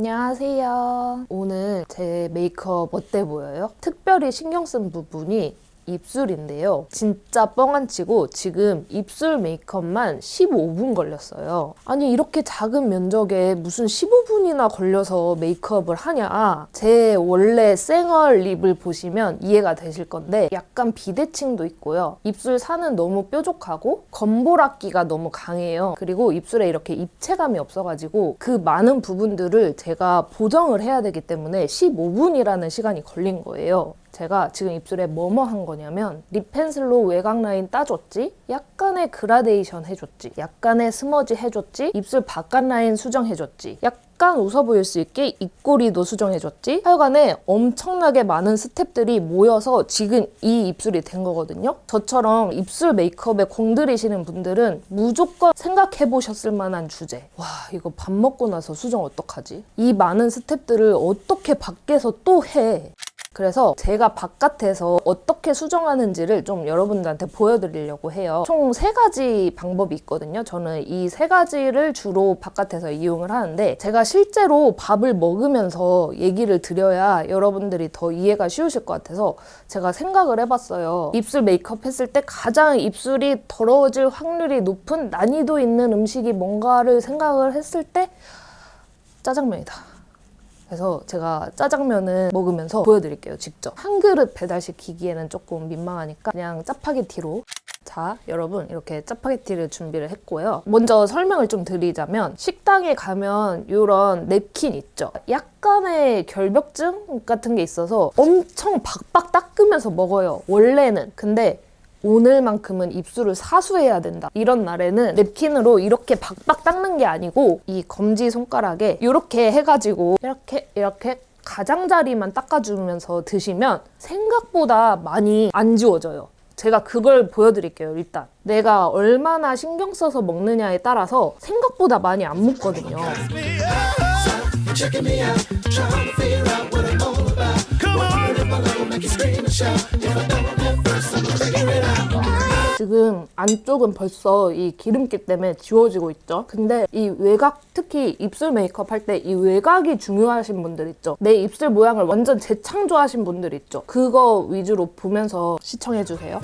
안녕하세요. 오늘 제 메이크업 어때 보여요? 특별히 신경 쓴 부분이 입술인데요. 진짜 뻥 안 치고 지금 입술 메이크업만 15분 걸렸어요. 아니 이렇게 작은 면적에 무슨 15분이나 걸려서 메이크업을 하냐. 제 원래 생얼 립을 보시면 이해가 되실 건데 약간 비대칭도 있고요. 입술 살은 너무 뾰족하고 검보라기가 너무 강해요. 그리고 입술에 이렇게 입체감이 없어가지고 그 많은 부분들을 제가 보정을 해야 되기 때문에 15분이라는 시간이 걸린 거예요. 제가 지금 입술에 뭐뭐 한 거냐면 립 펜슬로 외곽 라인 따줬지? 약간의 그라데이션 해줬지? 약간의 스머지 해줬지? 입술 바깥 라인 수정해줬지? 약간 웃어 보일 수 있게 입꼬리도 수정해줬지? 하여간에 엄청나게 많은 스텝들이 모여서 지금 이 입술이 된 거거든요? 저처럼 입술 메이크업에 공들이시는 분들은 무조건 생각해 보셨을 만한 주제. 와 이거 밥 먹고 나서 수정 어떡하지? 이 많은 스텝들을 어떻게 밖에서 또 해 그래서 제가 바깥에서 어떻게 수정하는지를 좀 여러분들한테 보여드리려고 해요. 총 세 가지 방법이 있거든요. 저는 이 세 가지를 주로 바깥에서 이용을 하는데 제가 실제로 밥을 먹으면서 얘기를 드려야 여러분들이 더 이해가 쉬우실 것 같아서 제가 생각을 해봤어요. 입술 메이크업 했을 때 가장 입술이 더러워질 확률이 높은 난이도 있는 음식이 뭔가를 생각을 했을 때 짜장면이다. 그래서 제가 짜장면을 먹으면서 보여드릴게요, 직접. 한 그릇 배달시키기에는 조금 민망하니까 그냥 짜파게티로. 자, 여러분, 이렇게 짜파게티를 준비를 했고요. 먼저 설명을 좀 드리자면, 식당에 가면 이런 냅킨 있죠? 약간의 결벽증 같은 게 있어서 엄청 박박 닦으면서 먹어요, 원래는. 근데 오늘만큼은 입술을 사수해야 된다. 이런 날에는 냅킨으로 이렇게 박박 닦는 게 아니고 이 검지 손가락에 이렇게 해가지고 이렇게 이렇게 가장자리만 닦아주면서 드시면 생각보다 많이 안 지워져요. 제가 그걸 보여드릴게요, 일단. 내가 얼마나 신경 써서 먹느냐에 따라서 생각보다 많이 안 묻거든요. 지금 안쪽은 벌써 이 기름기 때문에 지워지고 있죠. 근데 이 외곽, 특히 입술 메이크업 할 때 이 외곽이 중요하신 분들 있죠. 내 입술 모양을 완전 재창조하신 분들 있죠. 그거 위주로 보면서 시청해주세요.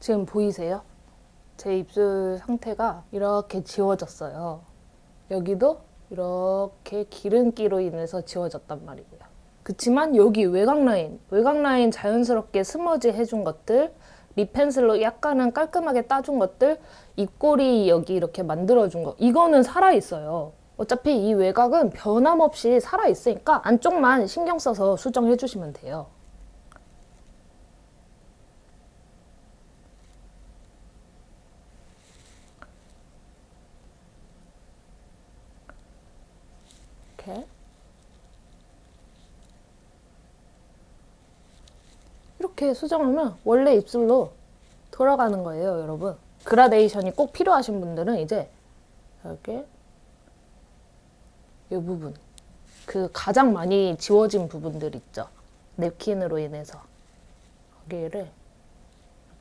지금 보이세요? 제 입술 상태가 이렇게 지워졌어요. 여기도 이렇게 기름기로 인해서 지워졌단 말이고요. 그치만 여기 외곽 라인, 외곽 라인 자연스럽게 스머지 해준 것들, 립 펜슬로 약간은 깔끔하게 따준 것들, 입꼬리 여기 이렇게 만들어준 거, 이거는 살아있어요. 어차피 이 외곽은 변함없이 살아있으니까 안쪽만 신경 써서 수정해 주시면 돼요. 이렇게. 이렇게 수정하면 원래 입술로 돌아가는 거예요, 여러분. 그라데이션이 꼭 필요하신 분들은 이제 이렇게 이 부분, 그 가장 많이 지워진 부분들 있죠. 냅킨으로 인해서 거기를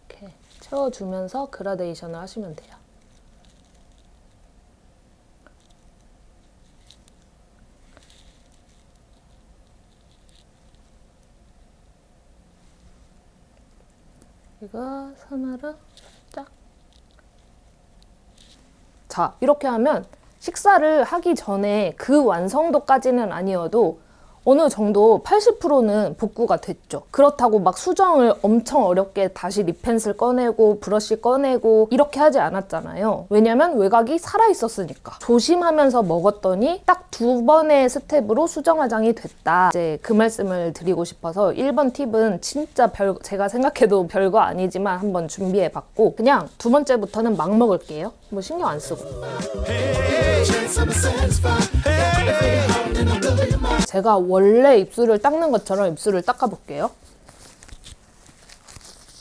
이렇게 채워주면서 그라데이션을 하시면 돼요. 이거 손으로 쫙. 자, 이렇게 하면 식사를 하기 전에 그 완성도까지는 아니어도 어느 정도 80%는 복구가 됐죠. 그렇다고 막 수정을 엄청 어렵게 다시 립펜슬 꺼내고 브러쉬 꺼내고 이렇게 하지 않았잖아요. 왜냐면 외곽이 살아있었으니까. 조심하면서 먹었더니 딱 두 번의 스텝으로 수정 화장이 됐다. 이제 그 말씀을 드리고 싶어서 1번 팁은 진짜 별, 제가 생각해도 별거 아니지만 한번 준비해 봤고 그냥 두 번째부터는 막 먹을게요. 뭐 신경 안 쓰고. Hey, 제가 원래 입술을 닦는 것처럼 입술을 닦아볼게요.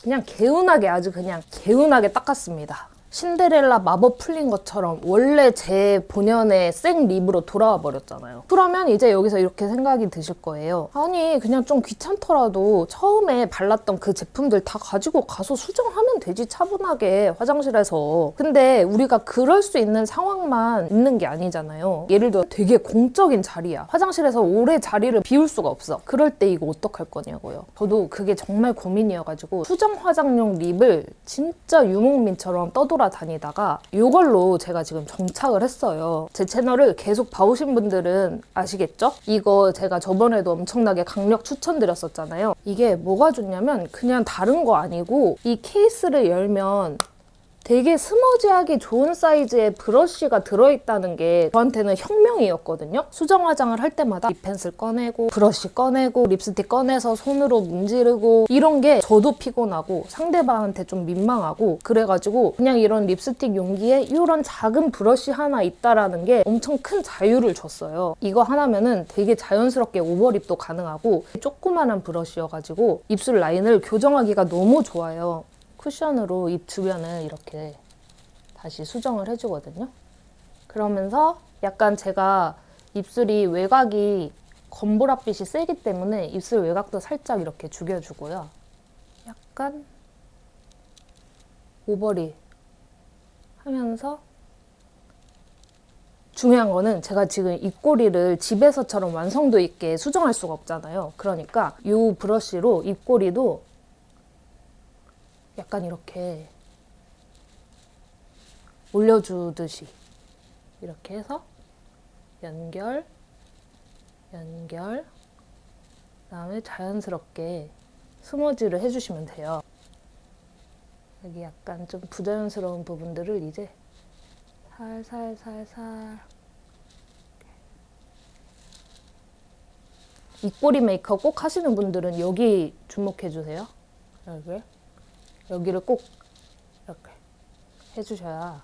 그냥 개운하게 아주 그냥 개운하게 닦았습니다. 신데렐라 마법 풀린 것처럼 원래 제 본연의 생 립으로 돌아와 버렸잖아요. 그러면 이제 여기서 이렇게 생각이 드실 거예요. 아니 그냥 좀 귀찮더라도 처음에 발랐던 그 제품들 다 가지고 가서 수정하면 되지 차분하게 화장실에서. 근데 우리가 그럴 수 있는 상황만 있는 게 아니잖아요. 예를 들어 되게 공적인 자리야. 화장실에서 오래 자리를 비울 수가 없어. 그럴 때 이거 어떡할 거냐고요. 저도 그게 정말 고민이어가지고 수정 화장용 립을 진짜 유목민처럼 떠돌아다니다가 이걸로 제가 지금 정착을 했어요. 제 채널을 계속 봐오신 분들은 아시겠죠? 이거 제가 저번에도 엄청나게 강력 추천드렸었잖아요. 이게 뭐가 좋냐면 그냥 다른 거 아니고 이 케이스를 열면 되게 스머지하기 좋은 사이즈의 브러쉬가 들어있다는 게 저한테는 혁명이었거든요. 수정 화장을 할 때마다 립 펜슬 꺼내고 브러쉬 꺼내고 립스틱 꺼내서 손으로 문지르고 이런 게 저도 피곤하고 상대방한테 좀 민망하고 그래가지고 그냥 이런 립스틱 용기에 이런 작은 브러쉬 하나 있다라는 게 엄청 큰 자유를 줬어요. 이거 하나면은 되게 자연스럽게 오버립도 가능하고 조그만한 브러쉬여가지고 입술 라인을 교정하기가 너무 좋아요. 쿠션으로 입 주변을 이렇게 다시 수정을 해주거든요. 그러면서 약간 제가 입술이 외곽이 검보랏빛이 세기 때문에 입술 외곽도 살짝 이렇게 죽여주고요. 약간 오버립 하면서 중요한 거는 제가 지금 입꼬리를 집에서처럼 완성도 있게 수정할 수가 없잖아요. 그러니까 이 브러쉬로 입꼬리도 약간 이렇게 올려주듯이 이렇게 해서 연결, 연결, 그 다음에 자연스럽게 스머지를 해주시면 돼요. 여기 약간 좀 부자연스러운 부분들을 이제 살살살살 입꼬리 메이크업 꼭 하시는 분들은 여기 주목해 주세요. 여기 여기를 꼭 이렇게 해주셔야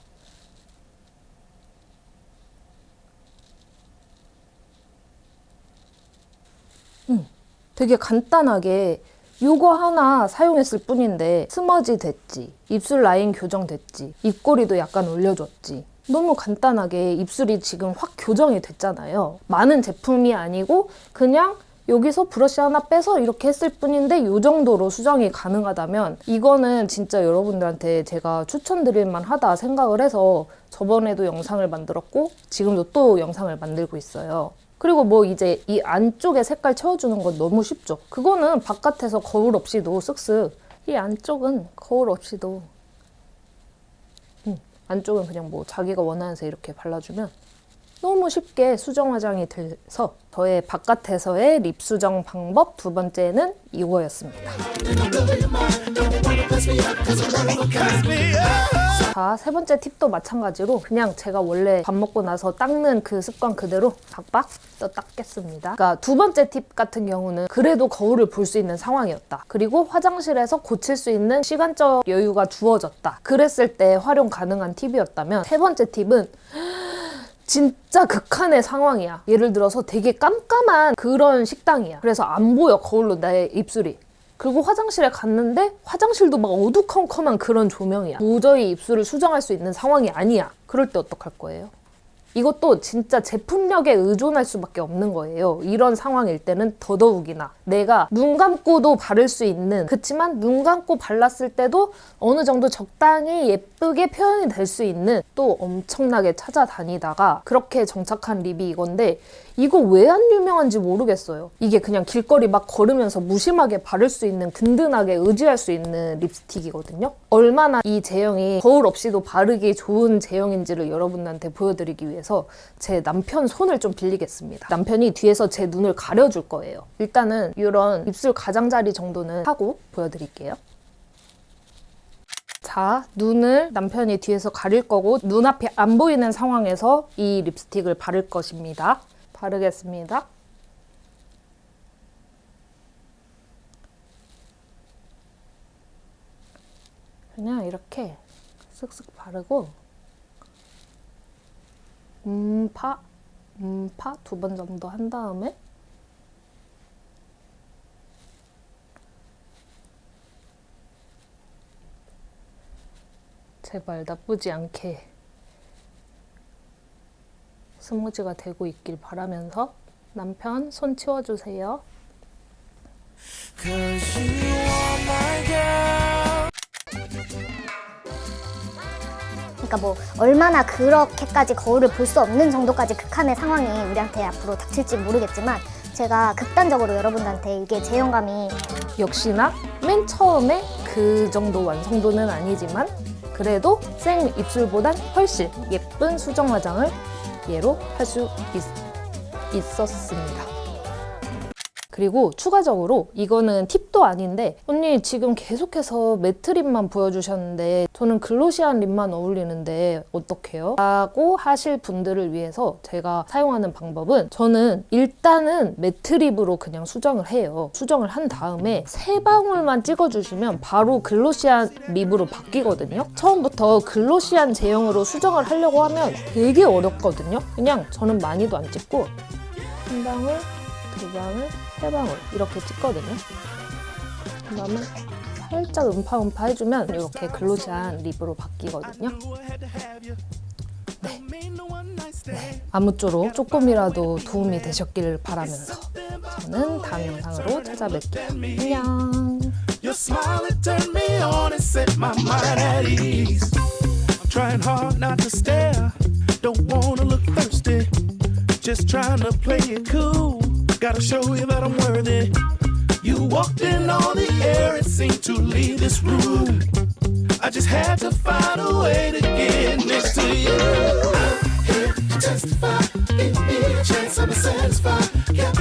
음, 되게 간단하게 요거 하나 사용했을 뿐인데 스머지 됐지 입술 라인 교정 됐지 입꼬리도 약간 올려줬지. 너무 간단하게 입술이 지금 확 교정이 됐잖아요. 많은 제품이 아니고 그냥 여기서 브러쉬 하나 빼서 이렇게 했을 뿐인데 이 정도로 수정이 가능하다면 이거는 진짜 여러분들한테 제가 추천드릴 만하다 생각을 해서 저번에도 영상을 만들었고 지금도 또 영상을 만들고 있어요. 그리고 뭐 이제 이 안쪽에 색깔 채워주는 건 너무 쉽죠. 그거는 바깥에서 거울 없이도 쓱쓱 이 안쪽은 거울 없이도 음, 안쪽은 그냥 뭐 자기가 원하는 색 이렇게 발라주면 너무 쉽게 수정 화장이 돼서 저의 바깥에서의 립 수정 방법 두 번째는 이거였습니다. 자, 세 번째 팁도 마찬가지로 그냥 제가 원래 밥 먹고 나서 닦는 그 습관 그대로 박박 떠 닦겠습니다. 그러니까 두 번째 팁 같은 경우는 그래도 거울을 볼 수 있는 상황이었다. 그리고 화장실에서 고칠 수 있는 시간적 여유가 주어졌다. 그랬을 때 활용 가능한 팁이었다면 세 번째 팁은 진짜 극한의 상황이야. 예를 들어서 되게 깜깜한 그런 식당이야. 그래서 안 보여, 거울로 내 입술이. 그리고 화장실에 갔는데 화장실도 막 어두컴컴한 그런 조명이야. 도저히 입술을 수정할 수 있는 상황이 아니야. 그럴 때 어떡할 거예요? 이것도 진짜 제품력에 의존할 수밖에 없는 거예요. 이런 상황일 때는 더더욱이나 내가 눈 감고도 바를 수 있는 그치만 눈 감고 발랐을 때도 어느 정도 적당히 예쁘게 표현이 될 수 있는 또 엄청나게 찾아다니다가 그렇게 정착한 립이 이건데 이거 왜 안 유명한지 모르겠어요. 이게 그냥 길거리 막 걸으면서 무심하게 바를 수 있는 든든하게 의지할 수 있는 립스틱이거든요. 얼마나 이 제형이 거울 없이도 바르기 좋은 제형인지를 여러분한테 보여드리기 위해서 제 남편 손을 좀 빌리겠습니다. 남편이 뒤에서 제 눈을 가려줄 거예요. 일단은 이런 입술 가장자리 정도는 하고 보여드릴게요. 자, 눈을 남편이 뒤에서 가릴 거고 눈앞이 안 보이는 상황에서 이 립스틱을 바를 것입니다. 바르겠습니다. 그냥 이렇게 쓱쓱 바르고 음파, 음파 두 번 정도 한 다음에 제발 나쁘지 않게 스무지가 되고 있길 바라면서 남편 손 치워주세요. 그러니까 뭐 얼마나 그렇게까지 거울을 볼 수 없는 정도까지 극한의 상황이 우리한테 앞으로 닥칠지 모르겠지만 제가 극단적으로 여러분들한테 이게 제형감이 역시나 맨 처음에 그 정도 완성도는 아니지만 그래도 생 입술보단 훨씬 예쁜 수정 화장을 얘로 할 수 있었습니다. 그리고 추가적으로 이거는 팁도 아닌데 언니 지금 계속해서 매트 립만 보여주셨는데 저는 글로시한 립만 어울리는데 어떡해요? 라고 하실 분들을 위해서 제가 사용하는 방법은 저는 일단은 매트 립으로 그냥 수정을 해요. 수정을 한 다음에 세 방울만 찍어주시면 바로 글로시한 립으로 바뀌거든요. 처음부터 글로시한 제형으로 수정을 하려고 하면 되게 어렵거든요. 그냥 저는 많이도 안 찍고 한 방울, 두 방울, 세 방울 이렇게 찍거든요. 그 다음에 살짝 음파음파 해주면 이렇게 글로시한 립으로 바뀌거든요. 네. 네. 아무쪼록 조금이라도 도움이 되셨길 바라면서 저는 다음 영상으로 찾아뵐게요. 안녕. Just trying to play it cool. Gotta show you that I'm worthy. You walked in on the air and seemed to leave this room. I just had to find a way to get next to you. I'm here to testify. Give me a chance, I'm satisfied. Yeah.